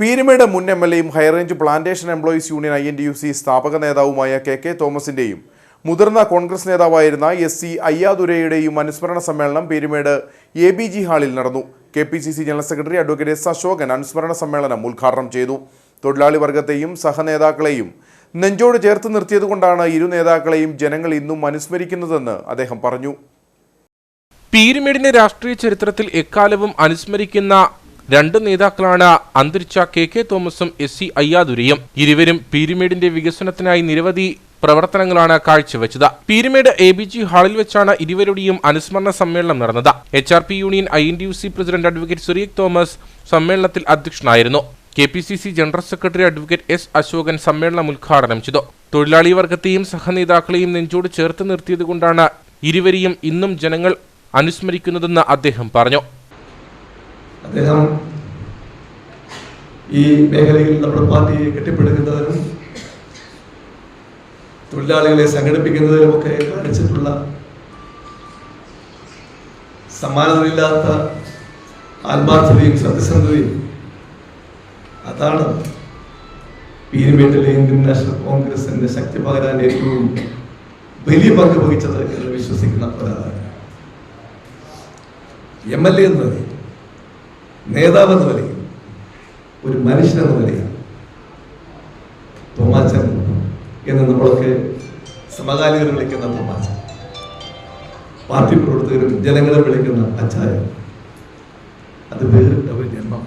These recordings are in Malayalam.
പീരുമേട് മുൻ എം എൽ എയും high range plantation employees union I N D U C സ്ഥാപക നേതാവുമായ കെ കെ തോമസിന്റെയും മുതിർന്ന കോൺഗ്രസ് നേതാവായിരുന്ന എസ് സി അയ്യാദുരയുടെയും അനുസ്മരണ സമ്മേളനം പീരുമേട് എ ബി ജി ഹാളിൽ നടന്നു. K P C C general secretary advocate S Ashokan അനുസ്മരണ സമ്മേളനം ഉദ്ഘാടനം ചെയ്തു. തൊഴിലാളി വർഗത്തെയും സഹനേതാക്കളെയും നെഞ്ചോട് ചേർത്ത് നിർത്തിയതുകൊണ്ടാണ് ഇരു നേതാക്കളെയും ജനങ്ങൾ ഇന്നും അനുസ്മരിക്കുന്നതെന്ന് അദ്ദേഹം പറഞ്ഞു. പീരുമേടിന്റെ രാഷ്ട്രീയ ചരിത്രത്തിൽ എക്കാലവും അനുസ്മരിക്കുന്ന രണ്ട് നേതാക്കളാണ് അന്തരിച്ച കെ കെ തോമസും എസ് സി അയ്യാദുരയും ഇരുവരും പീരുമേടിന്റെ വികസനത്തിനായി നിരവധി പ്രവർത്തനങ്ങളാണ് കാഴ്ചവെച്ചത്. പീരുമേട് എ ബി ജി ഹാളിൽ വെച്ചാണ് ഇരുവരുടെയും അനുസ്മരണ സമ്മേളനം നടന്നത്. H R P union I N D U C president advocate Sureeq Thomas സമ്മേളനത്തിൽ അധ്യക്ഷനായിരുന്നു. K P C C general secretary advocate S Ashokan സമ്മേളനം ഉദ്ഘാടനം ചെയ്തു. തൊഴിലാളി വർഗത്തെയും സഹനേതാക്കളെയും നെഞ്ചോട് ചേർത്ത് നിർത്തിയതുകൊണ്ടാണ് ഇരുവരെയും ഇന്നും ജനങ്ങൾ അനുസ്മരിക്കുന്നതെന്ന് അദ്ദേഹം പറഞ്ഞു. അദ്ദേഹം ഈ മേഖലയിൽ നമ്മുടെ പാർട്ടിയെ കെട്ടിപ്പടുക്കുന്നതിനും തൊഴിലാളികളെ സംഘടിപ്പിക്കുന്നതിനുമൊക്കെ കാണിച്ചിട്ടുള്ള സമാനതയില്ലാത്ത ആത്മാർത്ഥതയും സത്യസന്ധതയും അതാണ് പീരുമേട്ടിലെ ഇന്ത്യൻ നാഷണൽ കോൺഗ്രസിന്റെ ശക്തി പകരാൻ ഏറ്റവും വലിയ പങ്ക് വഹിച്ചത് എന്ന് വിശ്വസിക്കുന്ന ഒരാളാണ്. എം എൽ എ എന്ന നിലയിൽ നേതാവ് എന്ന നിലയിൽ ഒരു മനുഷ്യനെന്ന് പറയും തോമാച്ചൻ എന്ന് നമ്മളൊക്കെ സമകാലികർ വിളിക്കുന്ന തോമാച്ചൻ. പാർട്ടി പ്രവർത്തകരും ജനങ്ങളെ വിളിക്കുന്ന അച്ചായ അത് വേറിട്ട ഒരു ജന്മം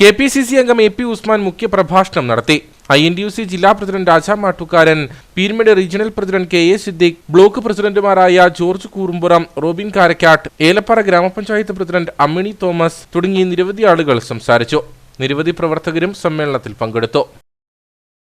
കെ പി സി സി അംഗം എ പി ഉസ്മാൻ മുഖ്യപ്രഭാഷണം നടത്തി. ഐ എൻ യു സി ജില്ലാ president Raja Mattukaran Peermade regional president K A Siddique block പ്രസിഡന്റുമാരായ ജോർജ് കൂറുമ്പുറം റോബിൻ കാരക്കാട്ട് ഏലപ്പാറ ഗ്രാമപഞ്ചായത്ത് പ്രസിഡന്റ് അമ്മിണി തോമസ് തുടങ്ങി നിരവധി ആളുകൾ സംസാരിച്ചു. നിരവധി പ്രവർത്തകരും സമ്മേളനത്തിൽ പങ്കെടുത്തു.